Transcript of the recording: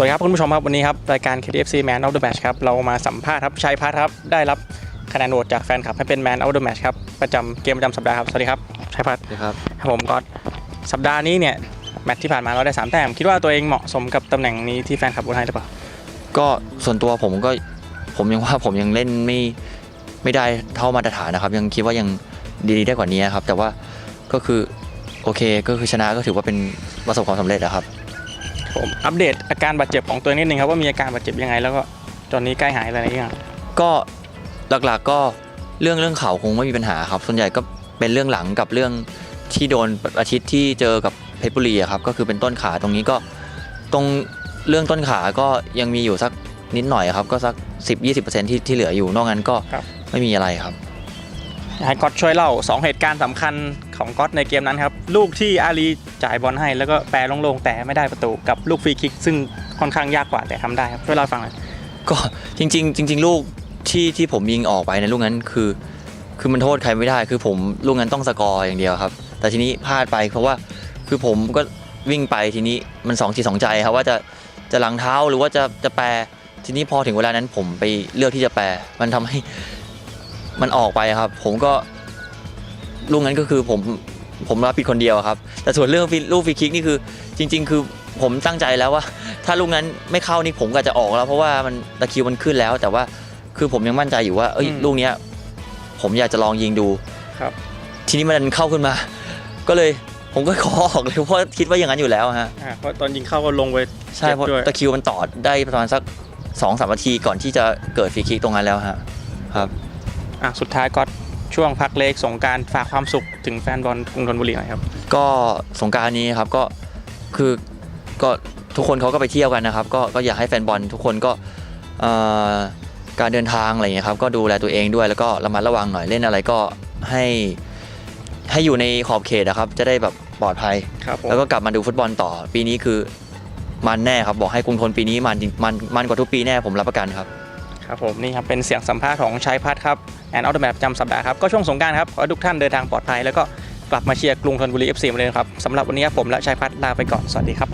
วัสดีครับคุณผู้ชมครับ วันนี้ครับ รายการ KDFC Man of the Match ครับ เรามาสัมภาษณ์ครับชัยพัฒน์ครับ ได้รับคะแนนโหวตจากแฟนคลับให้เป็น Man of the Match ครับ ประจำเกมประจำสัปดาห์ครับ สวัสดีครับชัยพัฒน์นะครับครับผมก็สัปดาห์นี้เนี่ยแมตช์ที่ผ่านมาเราได้สามแต้มคิดว่าตัวเองเหมาะสมกับตำแหน่งนี้ที่แฟนคลับโหวตให้หรือเปล่าก็ส่วนตัวผมก็ผมยังว่าผมยังเล่นไม่ไม่ได้เท่ามาตรฐานนะครับ ยังคิดว่ายังดีๆได้กว่านี้ครับแต่ว่าก็คือโอเคก็คือชนะก็ถือว่าเป็นประสบความสำเร็จนะครับ ผมอัปเดตอาการบาดเจ็บของตัวเองนิดนึงครับว่ามีอาการบาดเจ็บยังไงแล้วก็ตอนนี้ใกล้หายอะไรอย่างก็หลักๆก็เรื่องเรื่องเข่าคงไม่มีปัญหาครับ ส่วนใหญ่ก็เป็นเรื่องหลังกับเรื่องที่โดนอาทิตย์ที่เจอกับเพชรบุรีอะครับก็คือเป็นต้นขาตรงนี้ก็ตรงเรื่องต้นขาก็ยังมีอยู่สักนิดหน่อยครับ ก็สัก 10-20%ที่ที่เหลืออยู่นอกนั้นก็ไม่มีอะไรครับอยากให้ก๊อตช่วยเล่า 2 เหตุการณ์สำคัญ ของก๊อตในเกมนั้นครับ ลูกที่อาลีจ่ายบอลให้แล้วก็แปรลงๆแต่ไม่ได้ประตูกับลูกฟรีคิก ซึ่งค่อนข้างยากกว่าแต่ทำได้ครับช่วยเล่าฟังหน่อยก็จริง ๆ จริง ๆ ลูกที่ที่ผมยิงออกไปในลูกนั้นคือ คือมันโทษใครไม่ได้คือผมลูกนั้นต้องสกอร์อย่างเดียวครับ แต่ทีนี้พลาดไปเพราะว่าคือผมก็วิ่งไปทีนี้มันสองทีสองใจครับว่าจะจะหลังเท้าหรือว่าจะจะแปรทีนี้พอถึงเวลานั้นผมไปเลือกที่จะแปรมันทำให้มันออกไปครับ ผมก็ ลูกนั้นก็คือผมผมรับผิดคนเดียวครับ แต่ส่วนเรื่องฟรีลูกฟรีคิกนี่คือ จริง ๆ คือผมตั้งใจแล้วว่า ถ้าลูกนั้นไม่เข้านี่ผมก็จะออกแล้ว เพราะว่ามันตะคริวมันขึ้นแล้ว แต่ว่าคือผมยังมั่นใจอยู่ว่าเอ้ยอืม ลูกเนี้ย ผมอยากจะลองยิงดู ครับ ทีนี้มันเข้าขึ้นมา ก็เลยผมก็ขอออกเลยเพราะคิดว่าอย่างนั้นอยู่แล้วฮะ อ่าเพราะตอนยิงเข้าก็ลงไป ใช่จ็บเพราะด้วย ตะคริวมันต่อได้ประมาณสักสองสามนาทีก่อนที่จะเกิดฟรีคิกตรงนั้นแล้วฮะ ครับ อะสุดท้ายก๊อต ช่วงพักเล็กสงกรารฝากความสุขถึงแฟนบอลกรุงธนบุรีหน่อยครับก็สงกรารนี้ครับก็คือก็ทุกคนเขาก็ไปเที่ยวกันนะครับ ก็ก็อยากให้แฟนบอลทุกคนก็เอ่อการเดินทางอะไรอย่างเงี้ยครับก็ดูแลตัวเองด้วยแล้วก็ระมัดระวังหน่อยเล่นอะไรก็ให้ให้อยู่ในขอบเขตนะครับ จะได้แบบปลอดภัยครับผมแล้วก็กลับมาดูฟุตบอลต่อ ปีนี้คือมันแน่ครับ บอกให้กรุงทนปีนี้มันจริงมันมันกว่าทุกปีแน่ผมรับประกันครับ ครับผมนี่ครับเป็นเสียงสัมภาษณ์ของชัยพัฒน์ครับแอนออโตแมปประจำสัปดาห์ครับก็ช่วงสงกรารครับขอให้ทุกท่านเดินทางปลอดภัยแล้วก็กลับมาเชียร์กรุงธนบุรี FC เหมือนเดิมครับสำหรับวันนี้ผมและชัยพัฒน์ลาไปก่อนสวัสดีครับ